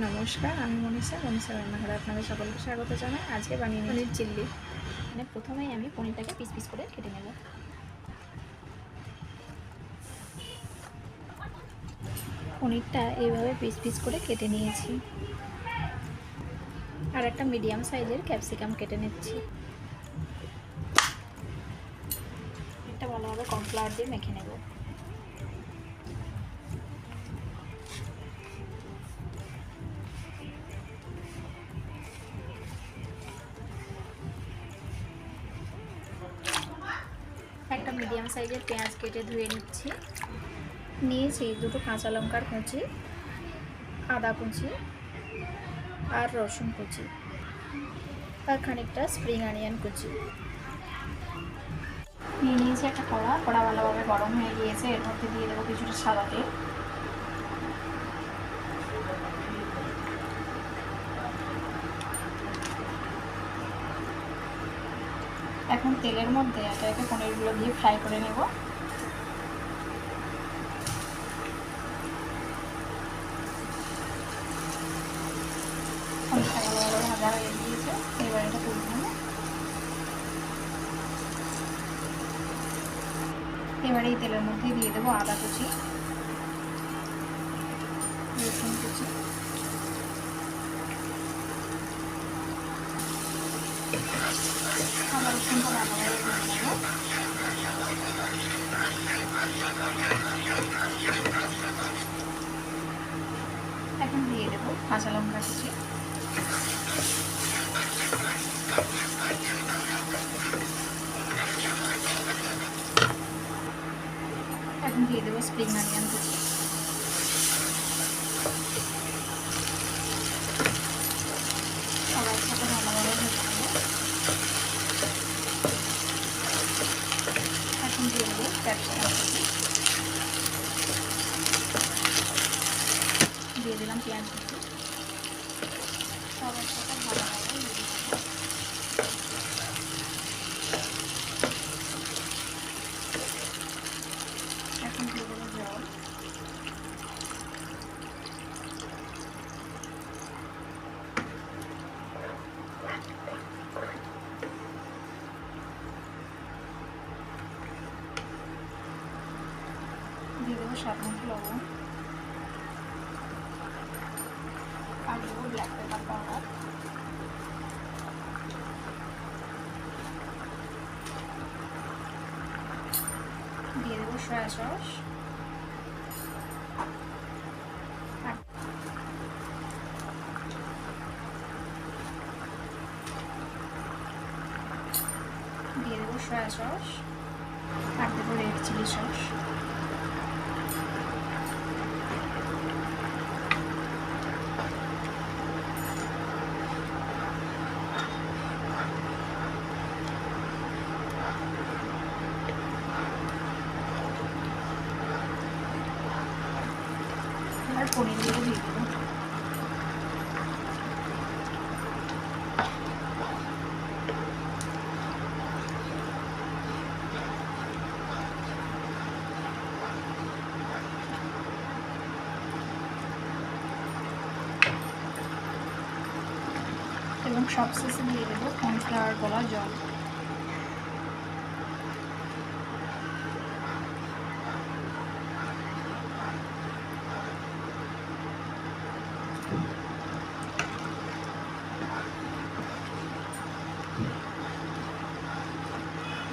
নমস্কার আমি মনীষা মনীষা রান্নাঘরে আপনাদের সকলকে স্বাগত জানাই। আজকে বানিয়ে পনির চিল্লি। মানে প্রথমেই আমি পনিরটাকে পিস পিস করে কেটে নেব। পনিরটা এইভাবে পিস পিস করে কেটে নিয়েছি। আর একটা মিডিয়াম সাইজের ক্যাপসিকাম কেটে নিচ্ছি। এটা ভালোভাবে কর্নফ্লাওয়ার দিয়ে মেখে নেব। মিডিয়াম সাইজের পেঁয়াজ কেটে ধুয়ে নিচ্ছি। নিয়েছি দুটো কাঁচা লঙ্কার কুচি, আদা কুচি আর রসুন কুচি আর খানিকটা স্প্রিং অনিয়ন কুচি। নিয়ে নিয়েছি একটা কড়া কড়া ভালোভাবে গরম হয়ে গিয়েছে, এর মধ্যে দিয়ে দেবো কিছুটা সাদা তেল। এখন তেলের মধ্যে একে পনিরগুলো দিয়ে ফ্রাই করে নেব। পনিরটা তুলে এই তেলের মধ্যে দিয়ে দেবো আদা কুচি, রসুন কুচি। নেব এখন দিয়ে দেবো কাঁচা লঙ্কা এখন দিয়ে দেবো স্প্রিং অনিয়ন কুচি সবার সাথে ভালোভাবে ভেজে নেব এখন দিয়ে দিলাম পেঁয়াজ সব সবার সাথে ভালোভাবে ভেজে নেব এখন দিয়ে দেবো জল দিয়ে দেবো স্বাদ মতো লবণ। আর দেবো ব্ল্যাক পেপার পাউডার দিয়ে দেবো সয়া সস দিয়ে দেবো সয়া সস আর দেবো রেড চিলি সস আর পনিরগুলো দিয়ে দেবো এবং সবশেষে দিয়ে দেবো কর্নফ্লাওয়ার গলা জল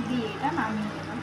দিয়ে এটা নামিয়ে দেবো